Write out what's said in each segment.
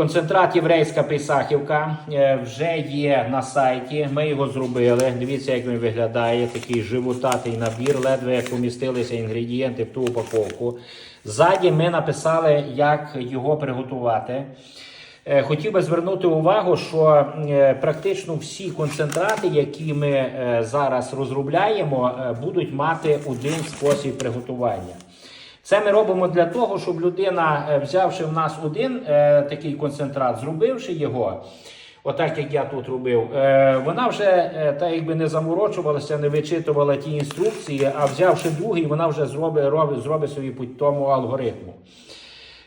Концентрат єврейська Писахівка е, вже є на сайті. Ми його зробили. Дивіться, як він виглядає. Такий животатий набір, ледве як помістилися інгредієнти в ту упаковку. Ззаді ми написали, як його приготувати. Е, Хотів би звернути увагу, що е, практично всі концентрати, які ми зараз розробляємо, будуть мати один спосіб приготування. Це ми робимо для того, щоб людина, е, взявши в нас один е, такий концентрат, зробивши його, отак як я тут робив, е, вона вже так якби не заморочувалася, не вичитувала ті інструкції, а взявши другий, вона вже зробить, робить, зробить собі по тому алгоритму.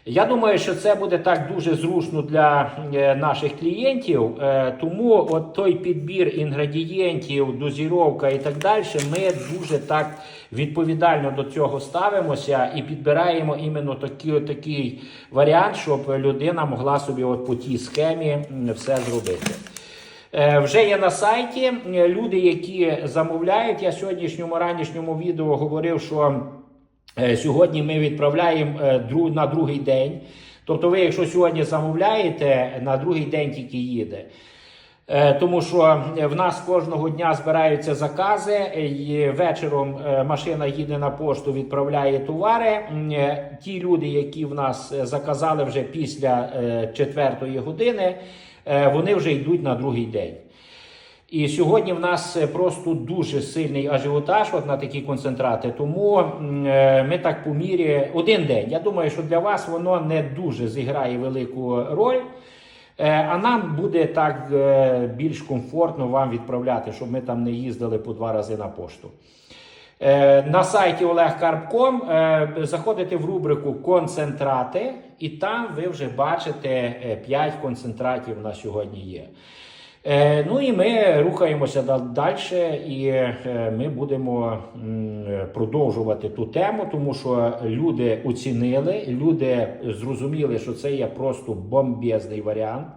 Я думаю, що це буде так дуже зручно для е, наших клієнтів. Е, тому от той підбір інгредієнтів, дозіровка і так далі, ми дуже так відповідально до цього ставимося і підбираємо іменно такий, такий варіант, щоб людина могла собі от по тій схемі все зробити. Е, Вже є на сайті люди, які замовляють. Я сьогоднішньому ранішньому відео говорив, що сьогодні ми відправляємо е, на другий день. Тобто, ви, якщо сьогодні замовляєте, на другий день тільки їде. Е, Тому що в нас кожного дня збираються закази. і Вечором е, машина їде на пошту, відправляє товари. Е, Ті люди, які в нас е, заказали вже після е, четвертої години, е, вони вже йдуть на другий день. І сьогодні в нас е, просто дуже сильний ажіотаж от на такі концентрати. Тому е, ми так по мірі один день. Я думаю, що для вас воно не дуже зіграє велику роль. Е, А нам буде так більш комфортно вам відправляти, щоб ми там не їздили по два рази на пошту. На сайті olegkarp.com заходите в рубрику концентрати, і там ви вже бачите 5 концентратів на сьогодні є. Е, Ну і ми рухаємося далі, і е, ми будемо продовжувати ту тему, тому що люди оцінили, люди зрозуміли, що це є просто бомбезний варіант.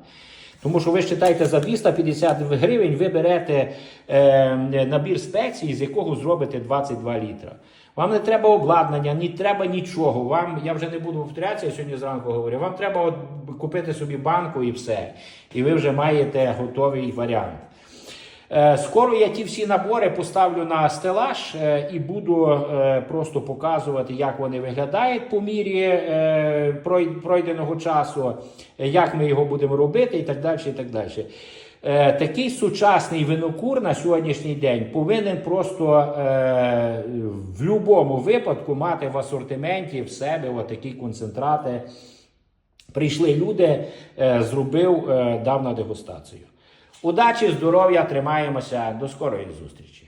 Тому що ви вважаєте, за 250 гривень ви берете е, набір спецій, з якого зробите 22 літра. Вам не треба обладнання, не треба нічого. Вам я вже не буду повторятися, я сьогодні зранку говорю. Вам треба от купити собі банку і все. І ви вже маєте готовий варіант. Е, Скоро я ті всі набори поставлю на стелаж е, і буду е, просто показувати, як вони виглядають по мірі пройденого часу, як ми його будемо робити, і так далі. І так далі. Е, Такий сучасний винокур на сьогоднішній день повинен просто е, в будь-якому випадку мати в асортименті в себе отакі концентрати. Прийшли люди, е, зробив, е, дав на дегустацію. Удачі, здоров'я, тримаємося. До скорої зустрічі.